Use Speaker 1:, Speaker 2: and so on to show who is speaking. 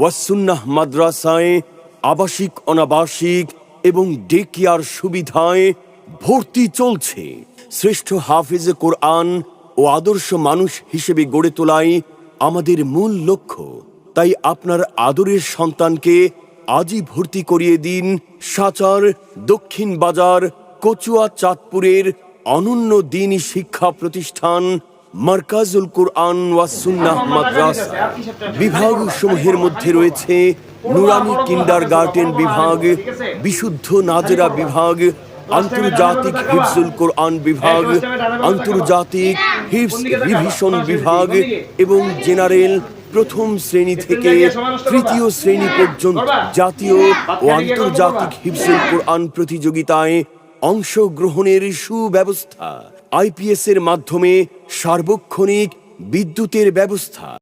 Speaker 1: ওয়াসুন্নাহ মাদ্রাসায় আবাসিক, অনাবাসিক এবং ডে কেয়ার সুবিধায় ভর্তি চলছে। শ্রেষ্ঠ হাফিজ কোরআন ও আদর্শ মানুষ হিসেবে গড়ে তোলাই আমাদের মূল লক্ষ্য। তাই আপনার আদরের সন্তানকে আজই ভর্তি করিয়ে দিন সাচার দক্ষিণ বাজার কচুয়া চাঁদপুরের অনন্য দিন শিক্ষা প্রতিষ্ঠান মার্কাজুল কোরআন ওয়াসুন্নাহ মাদ্রাসা। বিভাগ সমূহের মধ্যে রয়েছে নুরানি কিন্ডার গার্ডেন বিভাগ, বিশুদ্ধ নাজেরা বিভাগ, আন্তর্জাতিক হিফজুল কোরআন বিভাগ, আন্তর্জাতিক হিফজ রিভিশন বিভাগ এবং জেনারেল প্রথম শ্রেণি থেকে তৃতীয় শ্রেণি পর্যন্ত জাতীয় ও আন্তর্জাতিক হিফজুল কোরআন প্রতিযোগিতায় অংশগ্রহণের সুব্যবস্থা আইপিএস এর মাধ্যমে সার্বক্ষণিক বিদ্যুতের ব্যবস্থা।